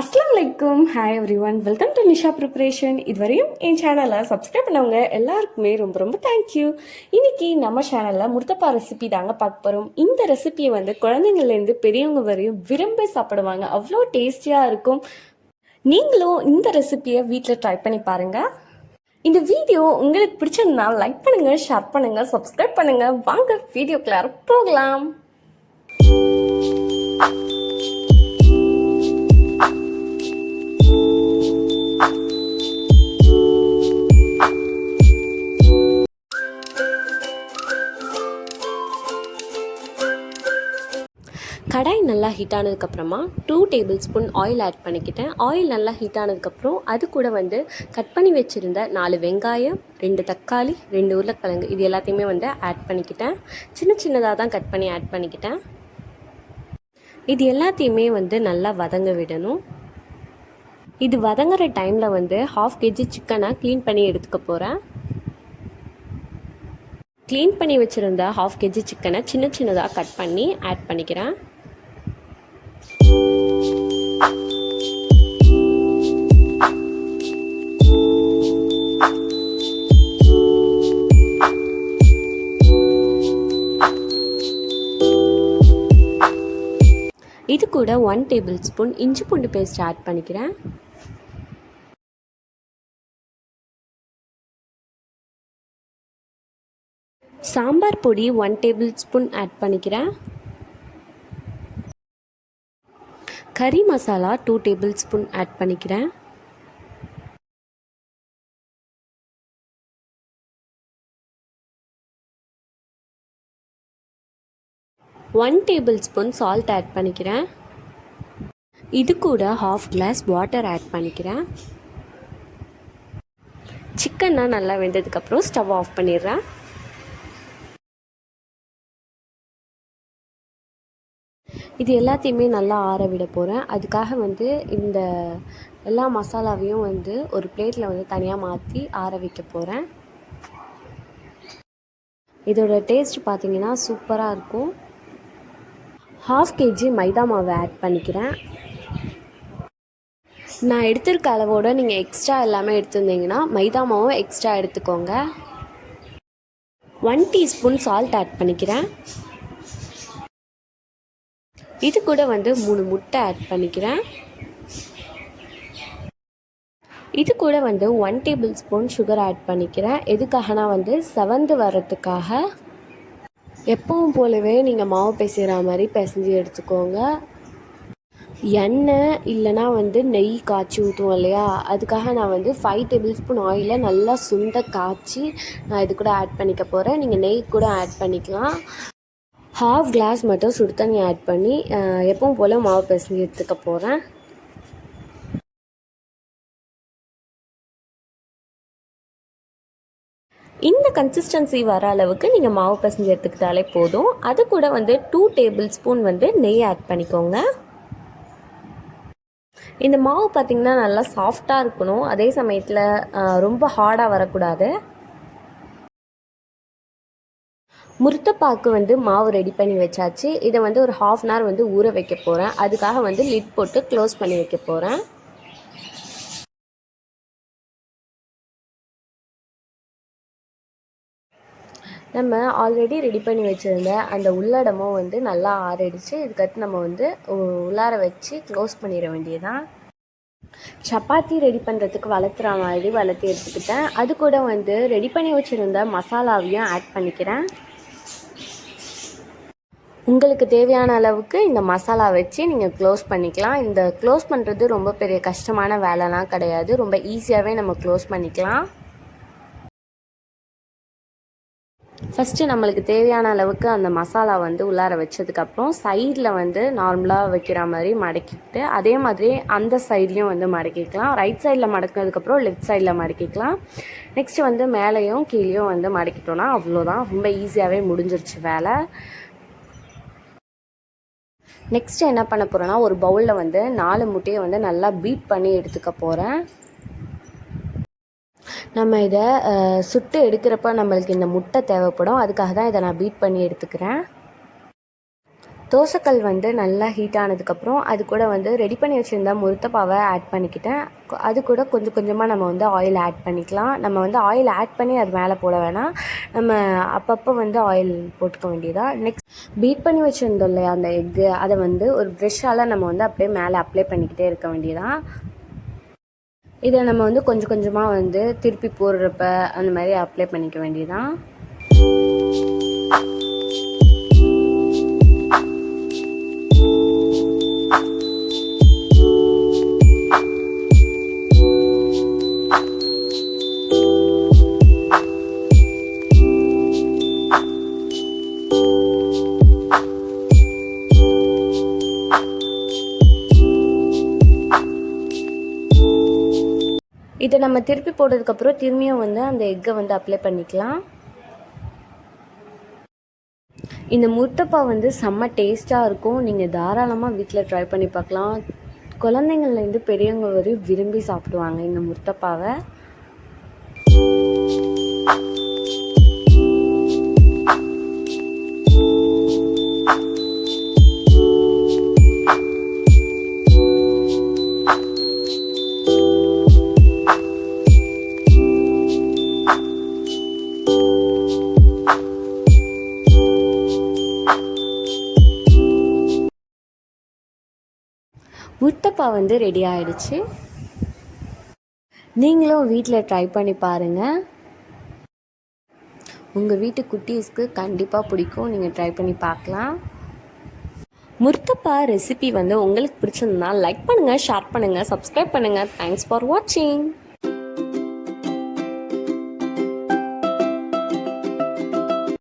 அஸ்லாம் வலைக்கும் hi everyone welcome to Nisha preparation இதுவரையும் என் சேனலை சப்ஸ்கிரைப் பண்ணவங்க எல்லாருக்குமே ரொம்ப ரொம்ப தேங்க்யூ இன்னைக்கு நம்ம சேனலில் முர்த்தப்பா ரெசிபி தாங்க பார்க்க போகிறோம் இந்த ரெசிபியை வந்து குழந்தைங்கள்லேருந்து பெரியவங்க வரையும் விரும்பி சாப்பிடுவாங்க. அவ்வளோ டேஸ்டியாக இருக்கும். நீங்களும் இந்த ரெசிபியை வீட்டில் ட்ரை பண்ணி பாருங்கள் இந்த வீடியோ உங்களுக்கு பிடிச்சிருந்தா லைக் பண்ணுங்கள் ஷேர் பண்ணுங்கள் சப்ஸ்கிரைப் பண்ணுங்கள் வாங்க வீடியோக்குள்ளார போகலாம். கடாய் நல்லா ஹீட் ஆனதுக்கப்புறமா two tablespoon oil add பண்ணிக்கிட்டேன். ஆயில் நல்லா ஹீட் ஆனதுக்கப்புறம் அது கூட வந்து கட் பண்ணி வச்சுருந்த நாலு வெங்காயம் ரெண்டு தக்காளி ரெண்டு உருளைக்கிழங்கு இது எல்லாத்தையுமே வந்து ஆட் பண்ணிக்கிட்டேன். சின்ன சின்னதாக தான் கட் பண்ணி ஆட் பண்ணிக்கிட்டேன். இது எல்லாத்தையுமே வந்து நல்லா வதங்க விடணும். இது வதங்குற டைமில் வந்து ஹாஃப் கேஜி சிக்கனை க்ளீன் பண்ணி எடுத்துக்க போகிறேன் க்ளீன் பண்ணி வச்சுருந்த ஹாஃப் கேஜி சிக்கனை சின்ன சின்னதாக கட் பண்ணி ஆட் பண்ணிக்கிறேன். இது கூட ஒன் டேபிள் ஸ்பூன் இஞ்சி பூண்டு பேஸ்ட் ஆட் பண்ணிக்கிறேன். சாம்பார் பொடி ஒன் டேபிள் ஸ்பூன் ஆட் பண்ணிக்கிறேன். Curry masala two tablespoon add பண்ணிக்கிறேன். One tablespoon salt add பண்ணிக்கிறேன். இது கூட ஹாஃப் கிளாஸ் வாட்டர் ஆட் பண்ணிக்கிறேன். சிக்கன்னா நல்லா வெந்ததுக்கப்புறம் ஸ்டவ் ஆஃப் பண்ணிடுறேன். இது எல்லாத்தையுமே நல்லா ஆற விட போகிறேன் அதுக்காக வந்து இந்த எல்லா மசாலாவையும் வந்து ஒரு பிளேட்டில் வந்து தனியாக மாற்றி ஆற வைக்க போகிறேன் இதோட டேஸ்ட் பார்த்தீங்கன்னா சூப்பராக இருக்கும். ஹாஃப் கேஜி மைதா மாவை ஆட் பண்ணிக்கிறேன். நான் எடுத்திருக்க அளவோட நீங்கள் எக்ஸ்ட்ரா எல்லாமே எடுத்திருந்தீங்கன்னா மைதா மாவும் எக்ஸ்ட்ரா எடுத்துக்கோங்க. ஒன் டீஸ்பூன் சால்ட் ஆட் பண்ணிக்கிறேன். இது கூட வந்து மூணு முட்டை ஆட் பண்ணிக்கிறேன். இது கூட வந்து one tablespoon sugar add பண்ணிக்கிறேன் எதுக்காகனா வந்து செவந்து வர்றதுக்காக? எப்பவும் போலவே நீங்கள் மாவு பிசைகிற மாதிரி பிசைஞ்சு எடுத்துக்கோங்க. எண்ணெய் இல்லைனா வந்து நெய் காய்ச்சி ஊற்றுவோம் இல்லையா? அதுக்காக நான் வந்து ஃபைவ் டேபிள் ஸ்பூன் ஆயிலை நல்லா சுண்ட காய்ச்சி நான் இது கூட ஆட் பண்ணிக்க போகிறேன் நீங்கள் நெய் கூட ஆட் பண்ணிக்கலாம். ஹாஃப் கிளாஸ் மட்டும் சுடு தண்ணி ஆட் பண்ணி எப்பவும் போல் மாவு பிசைஞ்சு எடுத்துக்க போகிறேன் இந்த கன்சிஸ்டன்சி வர அளவுக்கு நீங்கள் மாவு பிசைஞ்சு எடுத்துக்கிட்டாலே போதும். அது கூட வந்து டூ டேபிள் ஸ்பூன் வந்து நெய் ஆட் பண்ணிக்கோங்க. இந்த மாவு பார்த்திங்கன்னா நல்லா சாஃப்டாக இருக்கணும். அதே சமயத்தில் ரொம்ப ஹார்டாக வரக்கூடாது. முருத்தப்பாக்கு வந்து மாவு ரெடி பண்ணி வச்சாச்சு. இதை வந்து ஒரு ஹாஃப் அன் ஹவர் வந்து ஊற வைக்க போகிறேன் அதுக்காக வந்து லிட் போட்டு க்ளோஸ் பண்ணி வைக்க போகிறேன் நம்ம ஆல்ரெடி ரெடி பண்ணி வச்சுருந்த அந்த உள்ளடமும் வந்து நல்லா ஆறடிச்சு. இதுக்கடுத்து நம்ம வந்து உள்ளார வச்சு க்ளோஸ் பண்ணிட வேண்டியதான் சப்பாத்தி ரெடி பண்ணுறதுக்கு வளர்த்துற மாதிரி வளர்த்து எடுத்துக்கிட்டேன். அது கூட வந்து ரெடி பண்ணி வச்சுருந்த மசாலாவையும் ஆட் பண்ணிக்கிறேன். உங்களுக்கு தேவையான அளவுக்கு இந்த மசாலா வச்சு நீங்கள் க்ளோஸ் பண்ணிக்கலாம். இந்த க்ளோஸ் பண்ணுறது ரொம்ப பெரிய கஷ்டமான வேலைலாம் கிடையாது. ரொம்ப ஈஸியாகவே நம்ம க்ளோஸ் பண்ணிக்கலாம். ஃபஸ்ட்டு நம்மளுக்கு தேவையான அளவுக்கு அந்த மசாலா வந்து உள்ளார வச்சதுக்கப்புறம் சைடில் வந்து நார்மலாக வைக்கிற மாதிரி மடக்கிட்டு அதே மாதிரி அந்த சைட்லேயும் வந்து மடக்கிக்கலாம். ரைட் சைடில் மடக்கினதுக்கப்புறம் லெஃப்ட் சைடில் மடக்கிக்கலாம். நெக்ஸ்ட்டு வந்து மேலேயும் கீழேயும் வந்து மடக்கிட்டோன்னா அவ்வளோதான் ரொம்ப ஈஸியாகவே முடிஞ்சிருச்சு வேலை. நெக்ஸ்ட் என்ன பண்ண போகிறேன்னா ஒரு பவுலில் வந்து நாலு முட்டையை வந்து நல்லா பீட் பண்ணி எடுத்துக்க போகிறேன் நம்ம இதை சுட்டு எடுக்கிறப்ப நம்மளுக்கு இந்த முட்டை தேவைப்படும். அதுக்காக தான் இதை நான் பீட் பண்ணி எடுத்துக்கிறேன். தோசைக்கல் வந்து நல்லா ஹீட் ஆனதுக்கப்புறம் அது கூட வந்து ரெடி பண்ணி வச்சுருந்த முருத்தப்பாவை ஆட் பண்ணிக்கிட்டேன். அது கூட கொஞ்சம் கொஞ்சமாக நம்ம வந்து ஆயில் ஆட் பண்ணிக்கலாம். நம்ம வந்து ஆயில் ஆட் பண்ணி அது மேலே போட வேணாம். நம்ம அப்பப்போ வந்து ஆயில் போட்டுக்க வேண்டியதா? நெக்ஸ்ட் பீட் பண்ணி வச்சுருந்தோம் இல்லையா அந்த எக்கு அதை வந்து ஒரு ப்ரெஷ்ஷால் நம்ம வந்து அப்படியே மேலே அப்ளை பண்ணிக்கிட்டே இருக்க வேண்டியதான் இதை நம்ம வந்து கொஞ்சம் கொஞ்சமாக வந்து திருப்பி போடுறப்ப அந்த மாதிரி அப்ளை பண்ணிக்க வேண்டியதான் இதை நம்ம திருப்பி போட்டதுக்கப்புறம் திரும்பியும் வந்து அந்த எக்கை வந்து அப்ளை பண்ணிக்கலாம். இந்த முர்த்தப்பா வந்து செம்ம டேஸ்ட்டாக இருக்கும். நீங்கள் தாராளமாக வீட்டில் ட்ரை பண்ணி பார்க்கலாம். குழந்தைங்கள்லேருந்து பெரியவங்க வரையும் விரும்பி சாப்பிடுவாங்க இந்த முர்த்தப்பாவை. முர்த்தப்பா வந்து ரெடி ஆயிடுச்சு. நீங்களும் வீட்டில் ட்ரை பண்ணி பாருங்கள் உங்கள் வீட்டு குட்டீஸ்க்கு கண்டிப்பாக பிடிக்கும். நீங்கள் ட்ரை பண்ணி பார்க்கலாம். முர்த்தப்பா ரெசிபி வந்து உங்களுக்கு பிடிச்சிருந்தா லைக் பண்ணுங்கள் ஷேர் பண்ணுங்கள் சப்ஸ்கிரைப் பண்ணுங்கள் தேங்க்ஸ் ஃபார் வாட்சிங்